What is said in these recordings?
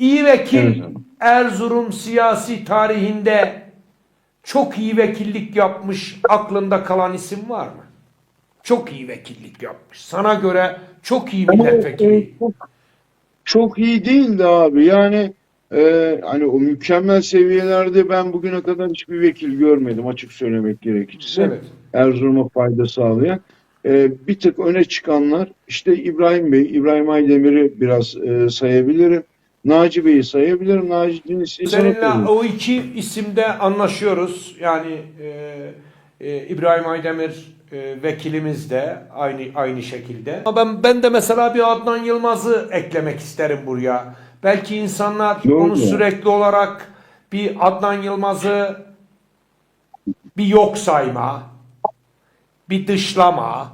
İyi vekil Evet. Erzurum siyasi tarihinde çok iyi vekillik yapmış aklında kalan isim var mı? Çok iyi vekillik yapmış. Sana göre çok iyi milletvekili. e, çok, çok iyi değildi abi. Yani e, hani o mükemmel seviyelerde ben bugüne kadar hiçbir vekil görmedim açık söylemek gerekirse. Evet. Erzurum'a fayda sağlayan. E, bir tık öne çıkanlar işte İbrahim Bey, İbrahim Aydemir'i biraz e, sayabilirim. Naci Bey'i sayabilirim. Naci Dinizli'yi Seninle o iki isimde anlaşıyoruz. Yani e, e, İbrahim Aydemir e, vekilimiz de aynı aynı şekilde. Ama ben ben de mesela bir Adnan Yılmaz'ı eklemek isterim buraya. Belki insanlar Doğru. onu sürekli olarak bir Adnan Yılmaz'ı bir yok sayma, bir dışlama,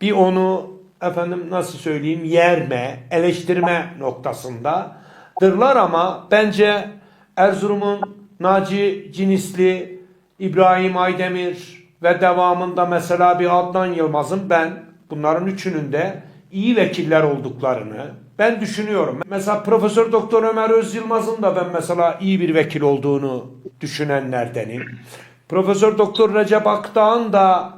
bir onu efendim nasıl söyleyeyim yerme, eleştirme noktasındadırlar ama bence Erzurum'un Naci Cinisli, İbrahim Aydemir ve devamında mesela bir Adnan Yılmaz'ın ben bunların üçünün de iyi vekiller olduklarını ben düşünüyorum. Mesela Profesör Doktor Ömer Öz Yılmaz'ın da ben mesela iyi bir vekil olduğunu düşünenlerdenim. Profesör Doktor Recep Akdağ'ın da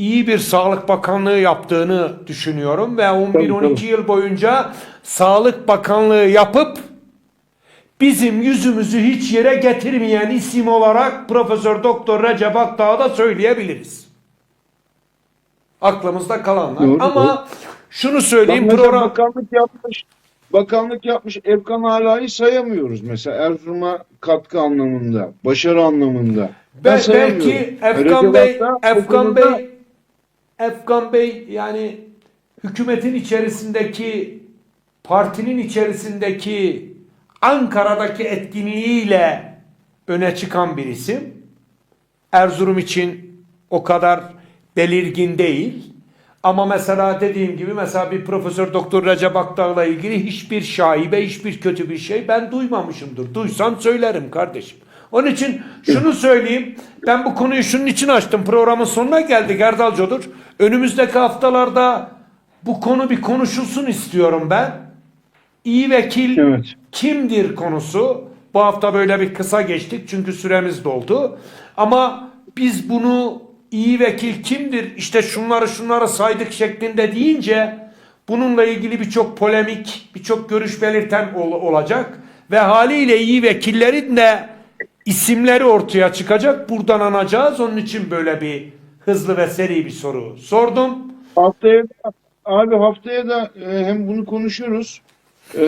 iyi bir Sağlık Bakanlığı yaptığını düşünüyorum ve 11-12 tabii. yıl boyunca Sağlık Bakanlığı yapıp bizim yüzümüzü hiç yere getirmeyen isim olarak Profesör Doktor Recep Akdağ'ı da söyleyebiliriz. Aklımızda kalanlar. Doğru, Ama doğru. şunu söyleyeyim Bak program bakanlık yapmış. Bakanlık yapmış Efkan Ala'yı sayamıyoruz mesela Erzurum'a katkı anlamında, başarı anlamında. Ben Be- sayamıyorum. belki Efkan Bey, Efkan Bey, Efkan Bey yani hükümetin içerisindeki partinin içerisindeki Ankara'daki etkinliğiyle öne çıkan bir isim. Erzurum için o kadar belirgin değil. Ama mesela dediğim gibi mesela bir Profesör Doktor Recep Akdağ'la ilgili hiçbir şaibe, hiçbir kötü bir şey ben duymamışımdır. Duysam söylerim kardeşim. Onun için şunu söyleyeyim. Ben bu konuyu şunun için açtım. Programın sonuna geldik Erdal Codur. Önümüzdeki haftalarda bu konu bir konuşulsun istiyorum ben. İyi vekil Evet. kimdir konusu. Bu hafta böyle bir kısa geçtik çünkü süremiz doldu. Ama biz bunu iyi vekil kimdir işte şunları şunları saydık şeklinde deyince bununla ilgili birçok polemik, birçok görüş belirten ol- olacak. Ve haliyle iyi vekillerin de isimleri ortaya çıkacak. Buradan anacağız. Onun için böyle bir hızlı ve seri bir soru sordum. Haftaya da, abi haftaya da e, hem bunu konuşuruz. E,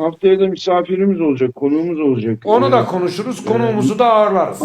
haftaya da misafirimiz olacak, konuğumuz olacak. Onu E, da konuşuruz. Konuğumuzu da ağırlarız.